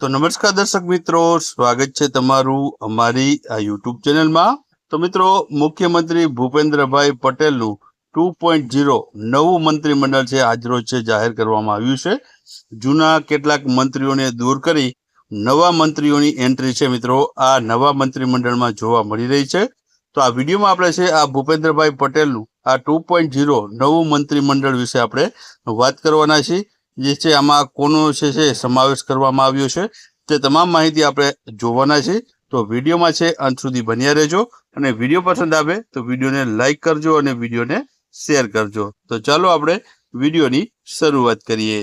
તો નમસ્કાર દર્શક મિત્રો, સ્વાગત છે તમારું અમારી આ યુટ્યુબ ચેનલમાં. તો મિત્રો, મુખ્યમંત્રી ભૂપેન્દ્રભાઈ પટેલનું ટુ પોઈન્ટ ઝીરો નવું મંત્રીમંડળ છે આજરોજ છે, જાહેર કરવામાં આવ્યું છે. જૂના કેટલાક મંત્રીઓને દૂર કરી નવા મંત્રીઓની એન્ટ્રી છે મિત્રો. આ નવા મંત્રીમંડળમાં જોવા મળી રહી છે. તો આ વિડીયોમાં આપણે છે, આ ભૂપેન્દ્રભાઈ પટેલનું આ ટુ પોઈન્ટ ઝીરો નવું મંત્રીમંડળ વિશે આપણે વાત કરવાના છીએ. જે છે, આમાં કોનો છે છે, સમાવેશ કરવામાં આવ્યો છે, તે તમામ માહિતી આપણે જોવાના છે. તો વિડીયોમાં છે, અંત સુધી બન્યા રહેજો. અને વીડિયો પસંદ આવે તો વિડીયોને લાઇક કરજો અને વિડીયોને શેર કરજો. તો ચાલો આપણે વિડીયોની શરૂઆત કરીએ.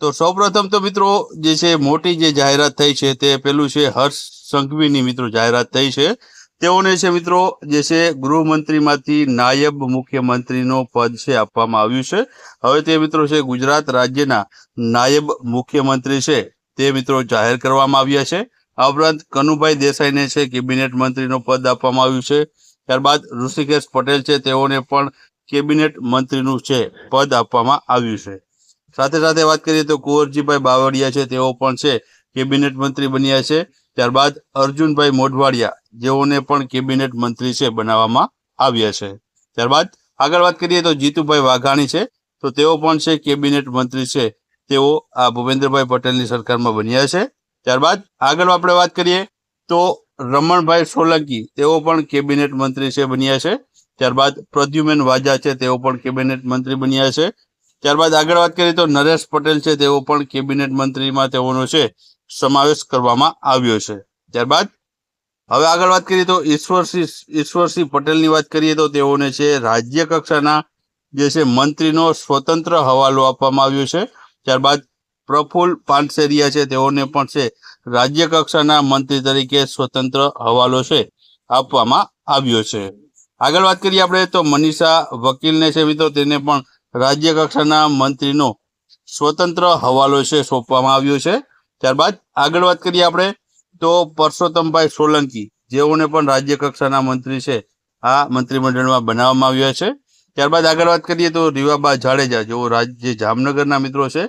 તો સૌપ્રથમ તો મિત્રો, જે છે, મોટી જે જાહેરાત થઈ છે, તે પેલું છે, હર્ષ સંઘવીની મિત્રો જાહેરાત થઈ છે. તેઓને છે મિત્રો, જે છે ગૃહમંત્રીમાંથી નાયબ મુખ્યમંત્રીનો પદ છે આપવામાં આવ્યું છે. હવે તે મિત્રો છે ગુજરાત રાજ્યના નાયબ મુખ્યમંત્રી છે, તે મિત્રો જાહેર કરવામાં આવ્યા છે. આ ઉપરાંત કનુભાઈ દેસાઈને છે કેબિનેટ મંત્રીનો પદ આપવામાં આવ્યું છે. ત્યારબાદ ઋષિકેશ પટેલ છે, તેઓને પણ કેબિનેટ મંત્રીનું છે પદ આપવામાં આવ્યું છે. સાથે સાથે વાત કરીએ તો કુંવરજીભાઈ બાવળિયા છે, તેઓ પણ છે કેબિનેટ મંત્રી બન્યા છે. ત્યારબાદ અર્જુનભાઈ મોઢવાડિયા, જેઓને પણ કેબિનેટ મંત્રી છે, બનાવવામાં આવ્યા છે. ત્યારબાદ આગળ વાત કરીએ તો જીતુભાઈ વાઘાણી છે. તો તેઓ પણ છે, કેબિનેટ મંત્રી છે. તેઓ આ ભૂપેન્દ્રભાઈ પટેલની સરકારમાં બન્યા છે. ત્યારબાદ આગળ આપણે વાત કરીએ તો રમણભાઈ સોલંકી, તેઓ પણ કેબિનેટ મંત્રી છે, બન્યા છે. ત્યારબાદ પ્રદ્યુમેન વાજા છે, તેઓ પણ કેબિનેટ મંત્રી બન્યા છે. ત્યારબાદ આગળ વાત કરીએ તો નરેશ પટેલ છે, તેઓ પણ કેબિનેટ મંત્રીમાં તેઓનો છે. સમાવેશ કરવામાં આવ્યો છે. ત્યારબાદ, હવે આગળ વાત કરીએ તો ઈશ્વરસિંહ ઈશ્વરસિંહ પટેલની વાત કરીએ તો તેઓને છે રાજ્ય કક્ષાના જે છે મંત્રીનો સ્વતંત્ર હવાલો આપવામાં આવ્યો છે. ત્યારબાદ, પ્રફુલ્લ પાનસેરિયા છે તેઓને પણ છે રાજ્ય કક્ષાના મંત્રી તરીકે સ્વતંત્ર હવાલો છે આપવામાં આવ્યો છે. આગળ વાત કરીએ આપણે તો મનીષા વકીલને છે મિત્રો તેને પણ રાજ્ય કક્ષાના મંત્રીનો સ્વતંત્ર હવાલો છે સોંપવામાં આવ્યો છે. ત્યારબાદ આગળ વાત કરીએ આપણે, તો પરસોત્તમભાઈ સોલંકી, જેઓને પણ રાજ્ય કક્ષાના મંત્રી છે, આ મંત્રીમંડળમાં બનાવવામાં આવ્યા છે. ત્યારબાદ આગળ વાત કરીએ તો રીવાબા જાડેજા, જેઓ રાજ્ય જામનગરના મિત્રો છે,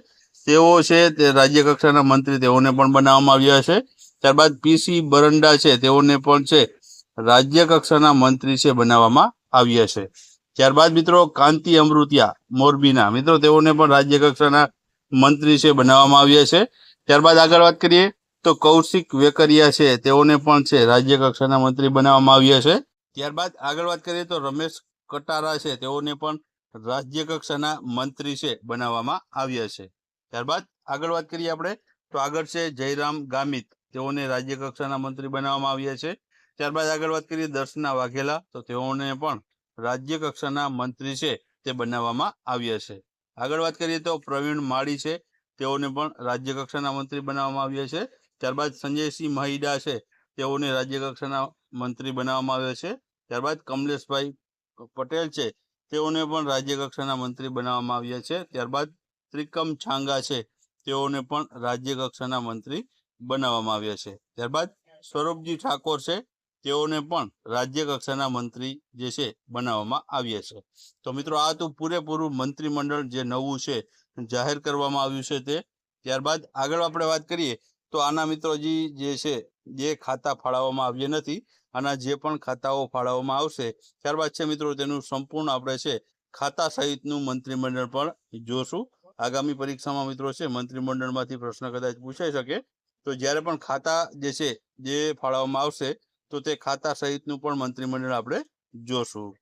તેઓ છે તે રાજ્ય કક્ષાના મંત્રી, તેઓને પણ બનાવવામાં આવ્યા છે. ત્યારબાદ પીસી બરંડા છે, તેઓને પણ છે રાજ્ય કક્ષાના મંત્રી છે, બનાવવામાં આવ્યા છે. ત્યારબાદ મિત્રો કાંતિ અમૃતિયા, મોરબીના મિત્રો, તેઓને પણ રાજ્ય કક્ષાના મંત્રી છે, બનાવવામાં આવ્યા છે. ત્યારબાદ આગળ વાત કરીએ તો કૌશિક વેકરિયા છે. તેઓને પણ છે, રાજ્ય કક્ષાના મંત્રી બનાવવામાં આવ્યા છે. ત્યારબાદ આગળ વાત કરીએ તો રમેશ કટારા છે. તેઓને પણ રાજ્ય કક્ષાના મંત્રી છે, બનાવવામાં આવ્યા છે. ત્યારબાદ આગળ વાત કરીએ આપણે તો આગળ છે જયરામ ગામિત. તેઓને રાજ્ય કક્ષાના મંત્રી બનાવવામાં આવ્યા છે. ત્યારબાદ આગળ વાત કરીએ દર્શના વાઘેલા. તો તેઓને પણ રાજ્ય કક્ષાના મંત્રી છે, તે બનાવવામાં આવ્યા છે. આગળ વાત કરીએ તો પ્રવીણ માળી છે. તેઓને પણ રાજ્ય કક્ષાના મંત્રી બનાવવામાં આવ્યા છે. ત્યારબાદ સંજયસિંહ મહિડા છે, તેઓને રાજ્ય કક્ષાના મંત્રી બનાવવામાં આવ્યા છે. ત્યારબાદ કમલેશભાઈ પટેલ છે, તેઓને પણ રાજ્ય કક્ષાના મંત્રી બનાવવામાં આવ્યા છે. ત્યારબાદ ત્રિકમ છાંગા છે, તેઓને પણ રાજ્ય કક્ષાના મંત્રી બનાવવામાં આવ્યા છે. ત્યારબાદ સ્વરૂપજી ઠાકોર છે, તેઓને પણ રાજ્ય કક્ષાના મંત્રી જે છે, બનાવવામાં આવ્યા છે. તો મિત્રો, આ હતું પૂરેપૂરું મંત્રીમંડળ જે નવું છે જાહેર કરવામાં આવ્યું છે તે. ત્યારબાદ આગળ આપણે વાત કરીએ તો આના મિત્રો હજી જે છે, જે ખાતા ફાળવવામાં આવ્યા નથી, આના જે પણ ખાતાઓ ફાળવવામાં આવશે, ત્યારબાદ છે મિત્રો તેનું સંપૂર્ણ આપણે છે ખાતા સહિતનું મંત્રીમંડળ પણ જોશું. આગામી પરીક્ષામાં મિત્રો છે મંત્રીમંડળમાંથી પ્રશ્ન કદાચ પૂછાઈ શકે. તો જ્યારે પણ ખાતા જે છે, જે ફાળવવામાં આવશે, તો તે ખાતા સહિતનું પણ મંત્રીમંડળ આપણે જોશું.